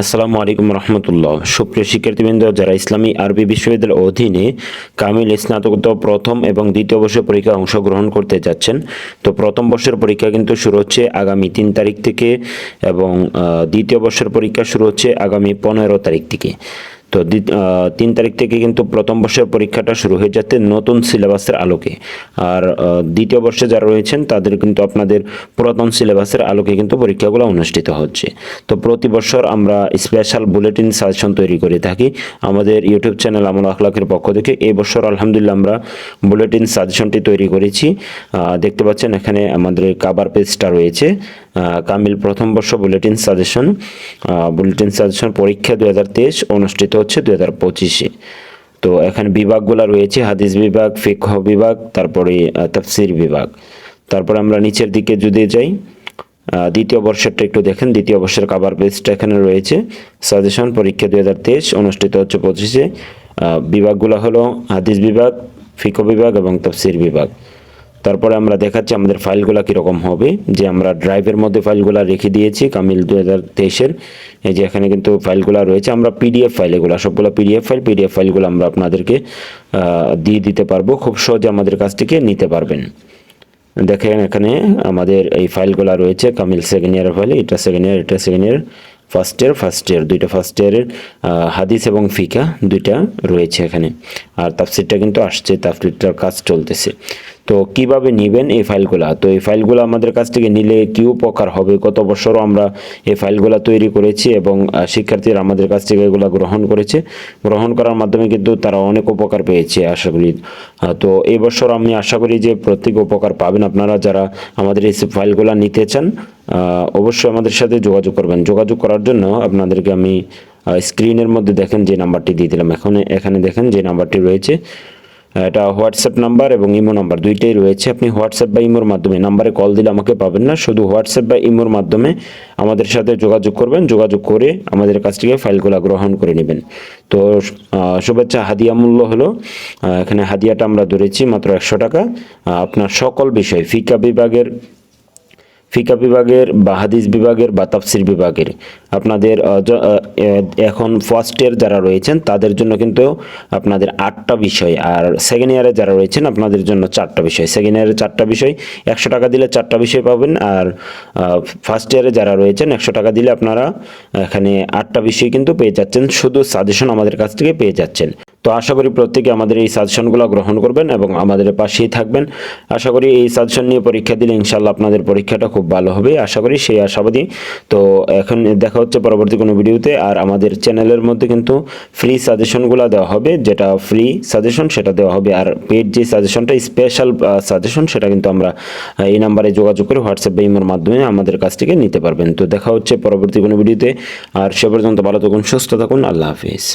আসসালামু আলাইকুম রহমতুল্লাহ। সুপ্রিয় শিক্ষার্থীবৃন্দ, যারা ইসলামী আরবি বিশ্ববিদ্যালয়ের অধীনে কামিল স্নাতকোত্তর প্রথম এবং দ্বিতীয় বর্ষের পরীক্ষায় অংশগ্রহণ করতে যাচ্ছেন, তো প্রথম বর্ষের পরীক্ষা কিন্তু শুরু হচ্ছে আগামী তিন তারিখ থেকে এবং দ্বিতীয় বর্ষের পরীক্ষা শুরু হচ্ছে আগামী পনেরো তারিখ থেকে। তো তিন তারিখ থেকে কিন্তু প্রথম বর্ষের পরীক্ষাটা শুরু হয়ে যাচ্ছে নতুন সিলেবাসের আলোকে। আর দ্বিতীয় বর্ষে যারা রয়েছেন, তাদের কিন্তু আপনাদের পুরাতন সিলেবাসের আলোকে কিন্তু পরীক্ষাগুলো অনুষ্ঠিত হচ্ছে। তো প্রতি বছর আমরা স্পেশাল বুলেটিন সাজেশন তৈরি করে থাকি। আমাদের ইউটিউব চ্যানেল আমল আখলাকের পক্ষ থেকে এই বছর আলহামদুলিল্লাহ আমরা বুলেটিন সাজেশনটি তৈরি করেছি। দেখতে পাচ্ছেন এখানে আমাদের কাবার পেজটা রয়েছে। কামিল প্রথম বর্ষ বুলেটিন সাজেশন বুলেটিন সাজেশন পরীক্ষা দুই হাজার তেইশ, অনুষ্ঠিত হচ্ছে দুই হাজার পঁচিশে। তো এখানে বিভাগগুলো রয়েছে, হাদিস বিভাগ, ফিকহ বিভাগ, তারপরে তাফসির বিভাগ। তারপরে আমরা নিচের দিকে যদি যাই দ্বিতীয় বর্ষেরটা একটু দেখেন, দ্বিতীয় বর্ষের কাবার পেজটা এখানে রয়েছে। সাজেশন পরীক্ষা দুই তেইশ, অনুষ্ঠিত হচ্ছে পঁচিশে। বিভাগগুলো হলো হাদিস বিভাগ ফিকো বিভাগ এবং তফসির বিভাগ। তারপরে আমরা দেখাচ্ছি আমাদের ফাইলগুলো কীরকম হবে। যে আমরা ড্রাইভের মধ্যে ফাইলগুলো রেখে দিয়েছি, কামিল দু হাজার তেইশের। এই যে এখানে কিন্তু ফাইলগুলো রয়েছে, আমরা পিডিএফ ফাইল এগুলো, সবগুলো পিডিএফ ফাইল, পিডিএফ ফাইলগুলো আমরা আপনাদেরকে দিয়ে দিতে পারব। খুব সহজে আমাদের কাছ থেকে নিতে পারবেন। দেখেন এখানে আমাদের এই ফাইলগুলো রয়েছে, কামিল সেকেন্ড ইয়ারের ফাইল, এটা সেকেন্ড ইয়ার, এটা second year. First year first year দুইটা ফার্স্ট ইয়ারের হাদিস এবং ফিকা দুইটা রয়েছে এখানে। আর তাফসিরটা কিন্তু আসছে, তাফসিরটার কাজ চলতেছে। তো কীভাবে নেবেন এই ফাইলগুলো? তো এই ফাইলগুলো আমাদের কাছ থেকে নিলে কি উপকার হবে? কত বছরও আমরা এই ফাইলগুলো তৈরি করেছি এবং শিক্ষার্থীরা আমাদের কাছ থেকে এগুলো গ্রহণ করেছে। গ্রহণ করার মাধ্যমে কিন্তু তারা অনেক উপকার পেয়েছে, আশা করি। তো এই আমি আশা করি যে প্রত্যেক উপকার পাবেন। আপনারা যারা আমাদের এই ফাইলগুলো নিতে চান অবশ্যই আমাদের সাথে যোগাযোগ করবেন। যোগাযোগ করার জন্য আপনাদেরকে আমি স্ক্রিনের মধ্যে দেখেন যে নাম্বারটি দিয়ে দিলাম। এখন এখানে দেখেন যে নাম্বারটি রয়েছে। এটা হোয়াটসঅ্যাপ নাম্বার এবং ইমো নাম্বার দুইটাই রয়েছে। আপনি হোয়াটসঅ্যাপ বা ইমোর মাধ্যমে নাম্বারে কল দিলে আমাকে পাবেন না। শুধু হোয়াটসঅ্যাপ বা ইমোর মাধ্যমে আমাদের সাথে যোগাযোগ করবেন। যোগাযোগ করে আমাদের কাছ থেকে ফাইলগুলো গ্রহণ করে নেবেন। তো শুভেচ্ছা। হাদিয়া মূল্য হলো এখানে হাদিয়াটা আমরা ধরেছি মাত্র একশো টাকা। আপনার সকল বিষয় ফিকা বিভাগের ফিকা বিভাগের বা হাদিস বিভাগের বা তাফসির বিভাগের। আপনাদের এখন ফার্স্ট ইয়ার যারা রয়েছেন, তাদের জন্য কিন্তু আপনাদের আটটা বিষয়। আর সেকেন্ড ইয়ারে যারা রয়েছেন, আপনাদের জন্য চারটা বিষয়। সেকেন্ড ইয়ারে চারটা বিষয়, একশো টাকা দিলে চারটা বিষয় পাবেন। আর ফার্স্ট ইয়ারে যারা রয়েছেন, একশো টাকা দিলে আপনারা এখানে আটটা বিষয় কিন্তু পেয়ে যাচ্ছেন। শুধু সাজেশন আমাদের কাছ থেকে পেয়ে যাচ্ছেন। তো আশা করি প্রত্যেকে আমাদের এই সাজেশনগুলো গ্রহণ করবেন এবং আমাদের পাশেই থাকবেন। আশা করি এই সাজেশন নিয়ে পরীক্ষা দিলে ইনশাল্লাহ আপনাদের পরীক্ষাটা খুব ভালো হবে। আশা করি সেই আশাবাদী। তো এখন দেখা হচ্ছে পরবর্তী কোনো ভিডিওতে আর আমাদের চ্যানেলের মধ্যে কিন্তু ফ্রি সাজেশনগুলো দেওয়া হবে। যেটা ফ্রি সাজেশন সেটা দেওয়া হবে। আর পেড যে সাজেশনটা স্পেশাল সাজেশন সেটা কিন্তু আমরা এই নাম্বারে যোগাযোগ করে হোয়াটসঅ্যাপ বা ইমোর মাধ্যমে আমাদের কাছ থেকে নিতে পারবেন। তো দেখা হচ্ছে পরবর্তী কোনো ভিডিওতে। আর সে পর্যন্ত ভালো থাকুন, সুস্থ থাকুন। আল্লাহ হাফিজ।